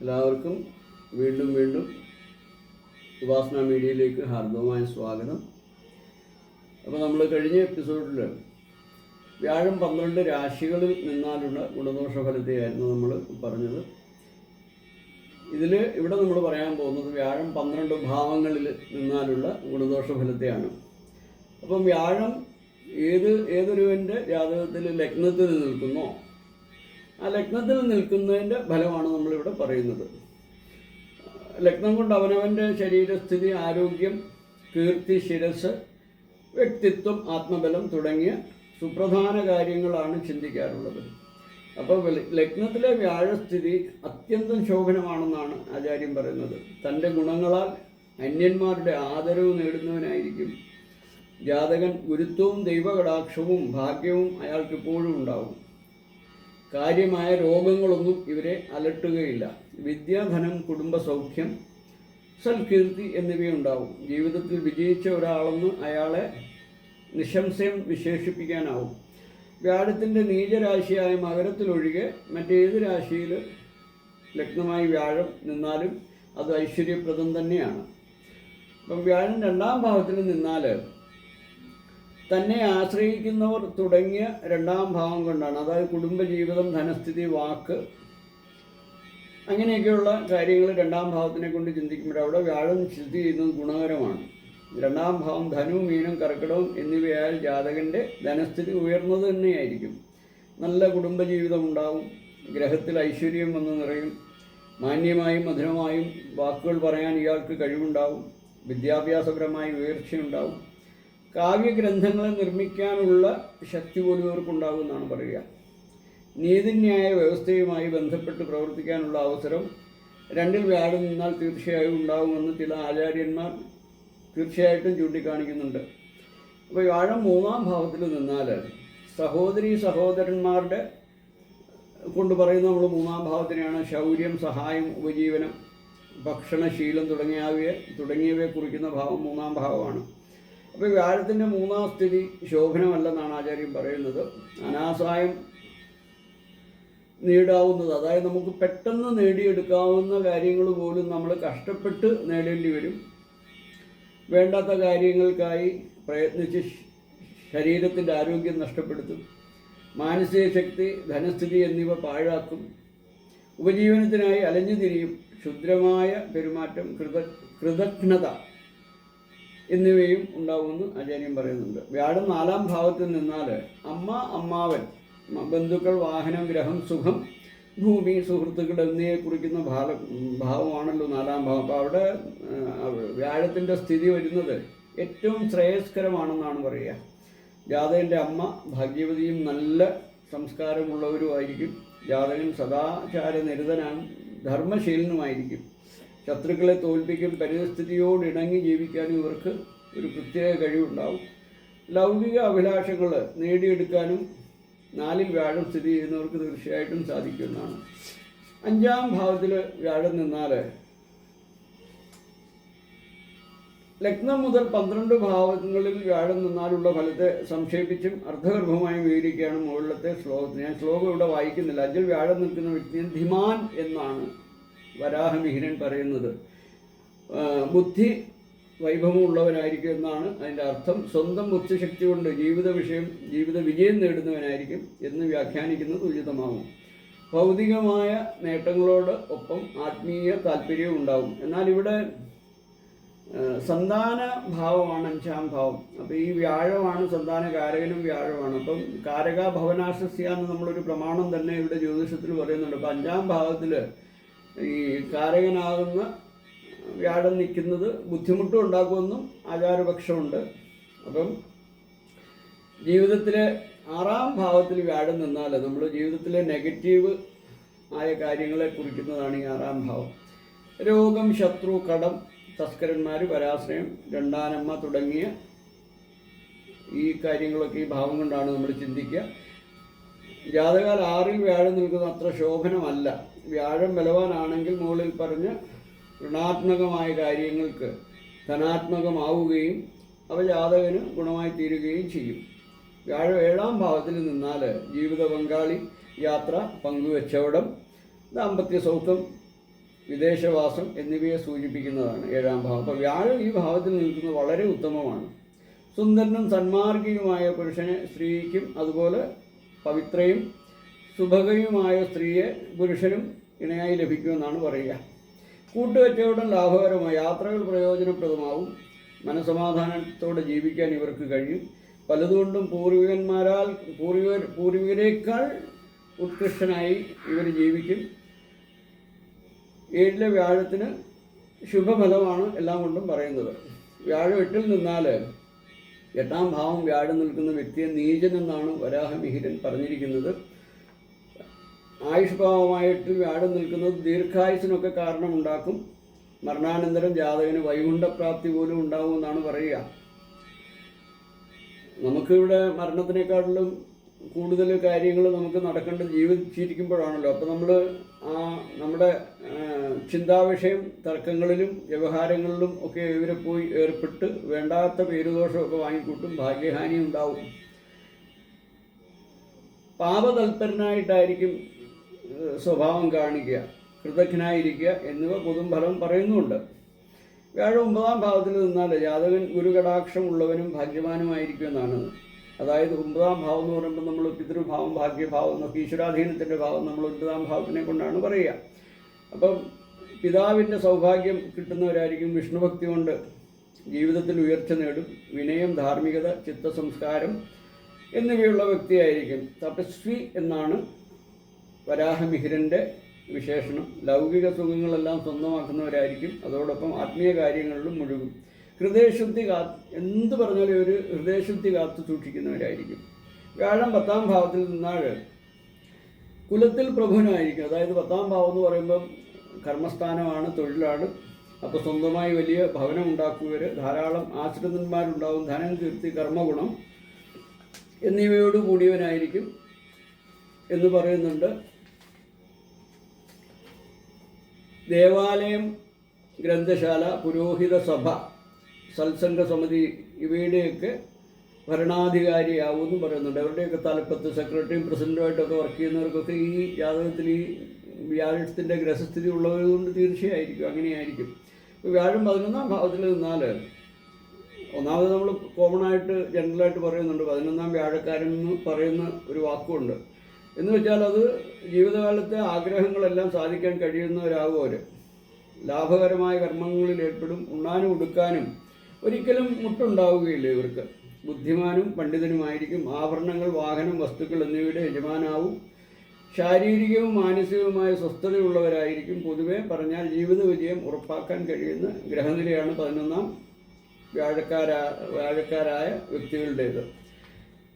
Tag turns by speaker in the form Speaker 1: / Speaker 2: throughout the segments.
Speaker 1: എല്ലാവർക്കും വീണ്ടും വീണ്ടും ഉപാസന മീഡിയയിലേക്ക് ഹാർദവമായ സ്വാഗതം. അപ്പോൾ നമ്മൾ കഴിഞ്ഞ എപ്പിസോഡിൽ വ്യാഴം പന്ത്രണ്ട് രാശികളിൽ നിന്നാലുള്ള ഗുണദോഷ ഫലത്തെയായിരുന്നു നമ്മൾ പറഞ്ഞത്. ഇതിൽ ഇവിടെ നമ്മൾ പറയാൻ പോകുന്നത് വ്യാഴം പന്ത്രണ്ട് ഭാവങ്ങളിൽ നിന്നാലുള്ള ഗുണദോഷ ഫലത്തെയാണ് അപ്പം വ്യാഴം ഏത് ഏതൊരുവന്റെ ജാതകത്തിൽ ലഗ്നത്തിൽ നിൽക്കുന്നോ ആ ലഗ്നത്തിൽ നിൽക്കുന്നതിന്റെ ഫലമാണ് നമ്മളിവിടെ പറയുന്നത്. ലഗ്നം കൊണ്ട് അവനവന്റെ ശരീരസ്ഥിതി ആരോഗ്യം കീർത്തി ശിരസ് വ്യക്തിത്വം ആത്മബലം തുടങ്ങിയ സുപ്രധാന കാര്യങ്ങളാണ് ചിന്തിക്കാറുള്ളത്. അപ്പോൾ ലഗ്നത്തിലെ വ്യാഴസ്ഥിതി അത്യന്തം ശോഭനമാണെന്നാണ് ആചാര്യം പറയുന്നത്. തന്റെ ഗുണങ്ങളാൽ അന്യന്മാരുടെ ആദരവ് നേടുന്നവനായിരിക്കും. ജാതകൻ ഗുരുത്വവും ദൈവകടാക്ഷവും ഭാഗ്യവും അയാൾക്കിപ്പോഴും ഉണ്ടാവും. കാര്യമായ രോഗങ്ങളൊന്നും ഇവരെ അലട്ടുകയില്ല. വിദ്യാധനം കുടുംബ സൗഖ്യം സൽകീർത്തി എന്നിവയുണ്ടാവും. ജീവിതത്തിൽ വിജയിച്ച ഒരാളെന്ന് അയാളെ നിശംസയം വിശേഷിപ്പിക്കാനാവും. വ്യാഴത്തിന്റെ നീചരാശിയായ മകരത്തിലൊഴികെ മറ്റേത് രാശിയിൽ ലഗ്നമായി വ്യാഴം നിന്നാലും അത് ഐശ്വര്യപ്രദം തന്നെയാണ്. അപ്പം വ്യാഴം രണ്ടാം ഭാവത്തിൽ നിന്നാൽ തന്നെ ആശ്രയിക്കുന്നവർ തുടങ്ങിയ രണ്ടാം ഭാവം കൊണ്ടാണ്. അതായത് കുടുംബജീവിതം ധനസ്ഥിതി വാക്ക് അങ്ങനെയൊക്കെയുള്ള കാര്യങ്ങൾ രണ്ടാം ഭാവത്തിനെ കൊണ്ട് ചിന്തിക്കുമ്പോൾ അവിടെ വ്യാഴം സ്ഥിതി ചെയ്യുന്നത് ഗുണകരമാണ്. രണ്ടാം ഭാവം ധനു മീനും കർക്കിടവും എന്നിവയാൽ ജാതകന്റെ ധനസ്ഥിതി ഉയർന്നത് തന്നെയായിരിക്കും. നല്ല കുടുംബജീവിതം ഉണ്ടാവും. ഗ്രഹത്തിൽ ഐശ്വര്യം വന്ന് നിറയും. മാന്യമായും മധുരമായും വാക്കുകൾ പറയാൻ ഇയാൾക്ക് കഴിവുണ്ടാവും. വിദ്യാഭ്യാസപരമായി ഉയർച്ചയുണ്ടാവും. കാവ്യഗ്രന്ഥങ്ങളെ നിർമ്മിക്കാനുള്ള ശക്തി പോലും ഇവർക്കുണ്ടാകും എന്നാണ് പറയുക. നീതിന്യായ വ്യവസ്ഥയുമായി ബന്ധപ്പെട്ട് പ്രവർത്തിക്കാനുള്ള അവസരം രണ്ടിൽ വ്യാഴം നിന്നാൽ തീർച്ചയായും ഉണ്ടാകുമെന്ന് ചില ആചാര്യന്മാർ തീർച്ചയായിട്ടും ചൂണ്ടിക്കാണിക്കുന്നുണ്ട്. അപ്പോൾ വ്യാഴം മൂന്നാം ഭാവത്തിൽ നിന്നാൽ സഹോദരി സഹോദരന്മാരുടെ കൊണ്ട് പറയുന്ന നമ്മൾ മൂന്നാം ഭാവത്തിനെയാണ്. ശൗര്യം സഹായം ഉപജീവനം ഭക്ഷണശീലം തുടങ്ങിയവയെ തുടങ്ങിയവയെ കുറിക്കുന്ന ഭാവം മൂന്നാം ഭാവമാണ്. അപ്പോൾ വ്യാഴത്തിന്റെ മൂന്നാം സ്ഥിതി ശോഭനമല്ലെന്നാണ് ആചാര്യം പറയുന്നത്. അനാസായം നേടാവുന്നത് അതായത് നമുക്ക് പെട്ടെന്ന് നേടിയെടുക്കാവുന്ന കാര്യങ്ങൾ പോലും നമ്മൾ കഷ്ടപ്പെട്ട് നേടേണ്ടി വരും. വേണ്ടാത്ത കാര്യങ്ങൾക്കായി പ്രയത്നിച്ച് ശരീരത്തിന്റെ ആരോഗ്യം നഷ്ടപ്പെടുത്തും. മാനസിക ശക്തി ധനസ്ഥിതി എന്നിവ പാഴാക്കും. ഉപജീവനത്തിനായി അലഞ്ഞു തിരിയും. ക്ഷുദ്രമായ പെരുമാറ്റം കൃത കൃതജ്ഞത. എന്നിവയും ഉണ്ടാവുമെന്ന് ആചാര്യം പറയുന്നുണ്ട്. വ്യാഴം നാലാം ഭാവത്തിൽ നിന്നാൽ അമ്മ അമ്മാവൻ ബന്ധുക്കൾ വാഹനം ഗ്രഹം സുഖം ഭൂമി സുഹൃത്തുക്കൾ എന്നിവയെ കുറിക്കുന്ന ഭാല ഭാവമാണല്ലോ നാലാം ഭാവം. അപ്പോൾ അവിടെ വ്യാഴത്തിന്റെ സ്ഥിതി വരുന്നത് ഏറ്റവും ശ്രേയസ്കരമാണെന്നാണ് പറയുക. ജാതകന്റെ അമ്മ ഭാഗ്യവതിയും നല്ല സംസ്കാരമുള്ളവരുമായിരിക്കും. ജാതകൻ സദാചാര നിരതനാണ് ധർമ്മശീലനുമായിരിക്കും. ശത്രുക്കളെ തോൽപ്പിക്കും പരിസ്ഥിതിയോട് ഇണങ്ങി ജീവിക്കാനും ഇവർക്ക് ഒരു പ്രത്യേക കഴിവുണ്ടാവും. ലൗകിക അഭിലാഷങ്ങൾ നേടിയെടുക്കാനും നാലിൽ വ്യാഴം സ്ഥിതി ചെയ്യുന്നവർക്ക് തീർച്ചയായിട്ടും സാധിക്കുന്നതാണ് അഞ്ചാം ഭാവത്തിൽ വ്യാഴം നിന്നാൽ ലഗ്നം മുതൽ പന്ത്രണ്ട് ഭാവങ്ങളിൽ വ്യാഴം നിന്നാലുള്ള ഫലത്തെ സംക്ഷേപിച്ചും അർദ്ധഗർഭമായും വിവരിക്കുകയാണ് മുകളിലത്തെ ശ്ലോകത്തിന്. ഞാൻ ശ്ലോകം ഇവിടെ വായിക്കുന്നില്ല. അഞ്ചിൽ വ്യാഴം നിൽക്കുന്ന വ്യക്തിയെ ധിമാൻ എന്നാണ്. വരാഹമിഹിരൻ പറയുന്നത്. ബുദ്ധി വൈഭവമുള്ളവനായിരിക്കും എന്നാണ് അതിന്റെ അർത്ഥം. സ്വന്തം ബുദ്ധിശക്തി കൊണ്ട് ജീവിത വിഷയം ജീവിത വിജയം നേടുന്നവനായിരിക്കും എന്ന് വ്യാഖ്യാനിക്കുന്നത് ഉചിതമാകും ഭൗതികമായ നേട്ടങ്ങളോട് ഒപ്പം ആത്മീയ താല്പര്യവും ഉണ്ടാകും എന്നാൽ ഇവിടെ സന്താന ഭാവമാണ് അഞ്ചാം ഭാവം. അപ്പോൾ ഈ വ്യാഴമാണ് സന്താന കാരകനും വ്യാഴമാണ്. അപ്പം കാരക ഭവനാശസ്യ എന്ന് നമ്മളൊരു പ്രമാണം തന്നെ ഇവിടെ ജ്യോതിഷത്തിൽ പറയുന്നുണ്ട്. അപ്പം അഞ്ചാം ഭാവത്തിൽ ഈ കാരകനാകുന്ന വ്യാഴം നിൽക്കുന്നത് ബുദ്ധിമുട്ടും ഉണ്ടാക്കുമെന്നും ആചാരപക്ഷമുണ്ട്. അപ്പം ജീവിതത്തിലെ ആറാം ഭാവത്തിൽ വ്യാഴം നിന്നാൽ നമ്മൾ ജീവിതത്തിലെ നെഗറ്റീവ് ആയ കാര്യങ്ങളെ കുറിക്കുന്നതാണ് ഈ ആറാം ഭാവം. രോഗം ശത്രു കടം തസ്കരന്മാർ പരാശ്രയം രണ്ടാനമ്മ തുടങ്ങിയ ഈ കാര്യങ്ങളൊക്കെ ഈ ഭാവം കൊണ്ടാണ് നമ്മൾ ചിന്തിക്കുക. ജാതകാൽ ആറിൽ വ്യാഴം നിൽക്കുന്ന അത്ര ശോഭനമല്ല. വ്യാഴം ബലവാനാണെങ്കിൽ മുകളിൽ പറഞ്ഞ ഋണാത്മകമായ കാര്യങ്ങൾക്ക് ധനാത്മകമാവുകയും അവ ജാതകന് ഗുണമായി തീരുകയും ചെയ്യും. വ്യാഴം ഏഴാം ഭാവത്തിൽ നിന്നാൽ ജീവിത പങ്കാളി യാത്ര പങ്കുവെച്ചവിടം ദാമ്പത്യ സൗഖ്യം വിദേശവാസം എന്നിവയെ സൂചിപ്പിക്കുന്നതാണ് ഏഴാം ഭാവം. അപ്പോൾ വ്യാഴം ഈ ഭാവത്തിൽ നിൽക്കുന്നത് വളരെ ഉത്തമമാണ്. സുന്ദരനും സന്മാർഗിയുമായ പുരുഷനെ സ്ത്രീക്കും അതുപോലെ പവിത്രയും സുഭകയുമായ സ്ത്രീയെ പുരുഷനും ഇണയായി ലഭിക്കുമെന്നാണ് പറയുക. കൂട്ടുകച്ചവടം ലാഭകരമായ യാത്രകൾ പ്രയോജനപ്രദമാവും. മനസമാധാനത്തോടെ ജീവിക്കാൻ ഇവർക്ക് കഴിയും. പലതുകൊണ്ടും പൂർവികന്മാരാൽ പൂർവികർ പൂർവികരേക്കാൾ ഉത്കൃഷ്ടനായി ഇവർ ജീവിക്കും. ഏഴിലെ വ്യാഴത്തിന് ശുഭഫലമാണ് എല്ലാം കൊണ്ടും പറയുന്നത്. വ്യാഴം എട്ടിൽ നിന്നാൽ എട്ടാം ഭാവം വ്യാഴം നിൽക്കുന്ന വ്യക്തിയെ നീചനെന്നാണ് വരാഹമിഹിരൻ പറഞ്ഞിരിക്കുന്നത്. ആയുഷ് ഭാവമായിട്ട് വ്യാഴം നിൽക്കുന്നത് ദീർഘായുസിനൊക്കെ കാരണമുണ്ടാക്കും. മരണാനന്തരം ജാതകന് വൈകുണ്ഠപ്രാപ്തി പോലും ഉണ്ടാവുമെന്നാണ് പറയുക. നമുക്കിവിടെ മരണത്തിനേക്കാട്ടിലും കൂടുതൽ കാര്യങ്ങൾ നമുക്ക് നടക്കേണ്ടത് ജീവിച്ചിരിക്കുമ്പോഴാണല്ലോ. അപ്പോൾ നമ്മൾ ആ നമ്മുടെ ചിന്താവിഷയം തർക്കങ്ങളിലും വ്യവഹാരങ്ങളിലും ഒക്കെ ഇവരെ പോയി ഏർപ്പെട്ട് വേണ്ടാത്ത പേരുദോഷമൊക്കെ വാങ്ങിക്കൂട്ടും ഭാഗ്യഹാനി ഉണ്ടാവും. പാപതൽപരനായിട്ടായിരിക്കും സ്വഭാവം കാണിക്കുക കൃതജ്ഞനായിരിക്കുക എന്നിവ പൊതും ഫലം പറയുന്നുണ്ട്. വ്യാഴം ഒമ്പതാം ഭാവത്തിൽ നിന്നാൽ ജാതകൻ ഗുരുകടാക്ഷം ഉള്ളവനും ഭാഗ്യവാനുമായിരിക്കുമെന്നാണ് അതായത് ഒമ്പതാം ഭാവം എന്ന് പറയുമ്പോൾ നമ്മൾ പിതൃഭാവം ഭാഗ്യഭാവം എന്നൊക്കെ ഈശ്വരാധീനത്തിന്റെ ഭാവം നമ്മൾ ഒൻപതാം ഭാവത്തിനെ കൊണ്ടാണ് പറയുക. അപ്പം പിതാവിന്റെ സൗഭാഗ്യം കിട്ടുന്നവരായിരിക്കും വിഷ്ണുഭക്തി കൊണ്ട് ജീവിതത്തിൽ ഉയർച്ച നേടും വിനയം ധാർമ്മികത ചിത്തസംസ്കാരം എന്നിവയുള്ള വ്യക്തിയായിരിക്കും. തപസ്വി എന്നാണ് വരാഹമിഹിരന്റെ വിശേഷണം. ലൗകിക സുഖങ്ങളെല്ലാം സ്വന്തമാക്കുന്നവരായിരിക്കും. അതോടൊപ്പം ആത്മീയ കാര്യങ്ങളിലും മുഴുകും. ഹൃദയശുദ്ധി കാ എന്ത് പറഞ്ഞാലും ഒരു ഹൃദയശുദ്ധി കാത്തു സൂക്ഷിക്കുന്നവരായിരിക്കും. വ്യാഴം പത്താം ഭാവത്തിൽ നിന്നാൽ കുലത്തിൽ പ്രഭുനായിരിക്കും. അതായത് പത്താം ഭാവം എന്ന് പറയുമ്പം കർമ്മസ്ഥാനമാണ് തൊഴിലാണ്. അപ്പോൾ സ്വന്തമായി വലിയ ഭവനം ഉണ്ടാക്കുവർ ധാരാളം ആശ്രിതന്മാരുണ്ടാവും. ധനം കീർത്തി കർമ്മഗുണം. എന്നിവയോട് കൂടിയവനായിരിക്കും എന്ന് പറയുന്നുണ്ട്. ദേവാലയം ഗ്രന്ഥശാല പുരോഹിത സഭ സത്സംഗ സമിതി ഇവയുടെയൊക്കെ ഭരണാധികാരിയാവുമെന്നും പറയുന്നുണ്ട്. അവരുടെയൊക്കെ തലപ്പത്ത് സെക്രട്ടറിയും പ്രസിഡന്റുമായിട്ടൊക്കെ വർക്ക് ചെയ്യുന്നവർക്കൊക്കെ ഈ ജാതകത്തിൽ ഈ വ്യാഴത്തിന്റെ ഗ്രഹസ്ഥിതി ഉള്ളവരുകൊണ്ട് തീർച്ചയായിരിക്കും. അങ്ങനെയായിരിക്കും. വ്യാഴം പതിനൊന്നാം ഭാവത്തിൽ നിന്നാൽ ഒന്നാമത് നമ്മൾ കോമൺ ആയിട്ട് ജനറലായിട്ട് പറയുന്നുണ്ട്. പതിനൊന്നാം വ്യാഴക്കാരൻ എന്ന് പറയുന്ന ഒരു വാക്കുണ്ട്. എന്ന് വെച്ചാൽ അത് ജീവിതകാലത്തെ ആഗ്രഹങ്ങളെല്ലാം സാധിക്കാൻ കഴിയുന്നവരാകും അവർ ലാഭകരമായ കർമ്മങ്ങളിൽ ഏർപ്പെടും ഉണ്ണാനും ഉടുക്കാനും ഒരിക്കലും മുട്ടുണ്ടാവുകയില്ല ഇവർക്ക്. ബുദ്ധിമാനും പണ്ഡിതനുമായിരിക്കും. ആഭരണങ്ങൾ വാഹനം വസ്തുക്കൾ എന്നിവയുടെ യജമാനാവും. ശാരീരികവും മാനസികവുമായ സ്വസ്ഥതയുള്ളവരായിരിക്കും. പൊതുവെ പറഞ്ഞാൽ ജീവിത വിജയം ഉറപ്പാക്കാൻ കഴിയുന്ന ഗ്രഹനിലയാണ് പതിനൊന്നാം വ്യാഴക്കാരാ വ്യാഴക്കാരായ വ്യക്തികളുടേത്.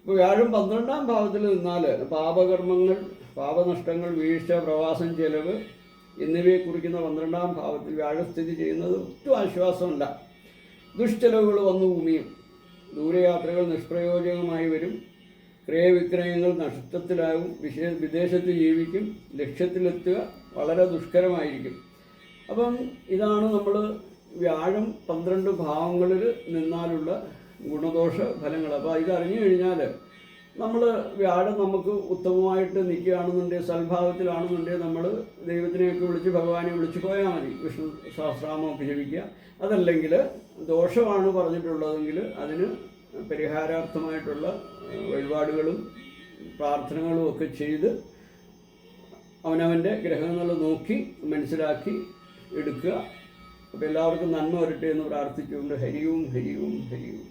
Speaker 1: ഇപ്പോൾ വ്യാഴം പന്ത്രണ്ടാം ഭാവത്തിൽ നിന്നാൽ പാപകർമ്മങ്ങൾ പാപനഷ്ടങ്ങൾ വീഴ്ച പ്രവാസം ചെലവ് എന്നിവയെ കുറിക്കുന്ന പന്ത്രണ്ടാം ഭാവത്തിൽ വ്യാഴം സ്ഥിതി ചെയ്യുന്നത് ഒട്ടും ആശ്വാസമല്ല. ദുഷ്ചെലവുകൾ വന്നു ഭൂമിയും ദൂരയാത്രകൾ നിഷ്പ്രയോജകമായി വരും. ക്രയവിക്രയങ്ങൾ നഷ്ടത്തിലാകും വിശേ വിദേശത്ത് ജീവിക്കും. ലക്ഷ്യത്തിലെത്തുക വളരെ ദുഷ്കരമായിരിക്കും. അപ്പം ഇതാണ് നമ്മൾ വ്യാഴം പന്ത്രണ്ട് ഭാവങ്ങളിൽ നിന്നാലുള്ള ഗുണദോഷ ഫലങ്ങൾ അപ്പോൾ ഇതറിഞ്ഞു കഴിഞ്ഞാൽ നമ്മൾ വ്യാഴം നമുക്ക് ഉത്തമമായിട്ട് നിൽക്കുകയാണെന്നുണ്ടെങ്കിൽ സൽഭാവത്തിലാണെന്നുണ്ടെങ്കിൽ നമ്മൾ ദൈവത്തിനെയൊക്കെ വിളിച്ച് ഭഗവാനെ വിളിച്ച് പോയാൽ മതി. വിഷ്ണു സഹസ്രാമൊക്കെ ജപിക്കുക അതല്ലെങ്കിൽ ദോഷമാണ് പറഞ്ഞിട്ടുള്ളതെങ്കിൽ അതിന് പരിഹാരാർത്ഥമായിട്ടുള്ള വഴിപാടുകളും പ്രാർത്ഥനകളും ഒക്കെ ചെയ്ത് അവനവന്റെ ഗ്രഹങ്ങൾ നോക്കി മനസ്സിലാക്കി എടുക്കുക. അപ്പോൾ എല്ലാവർക്കും നന്മ വരട്ടെ എന്ന് പ്രാർത്ഥിച്ചുകൊണ്ട് ഹരിയും ഹരിയും ഹരിയും.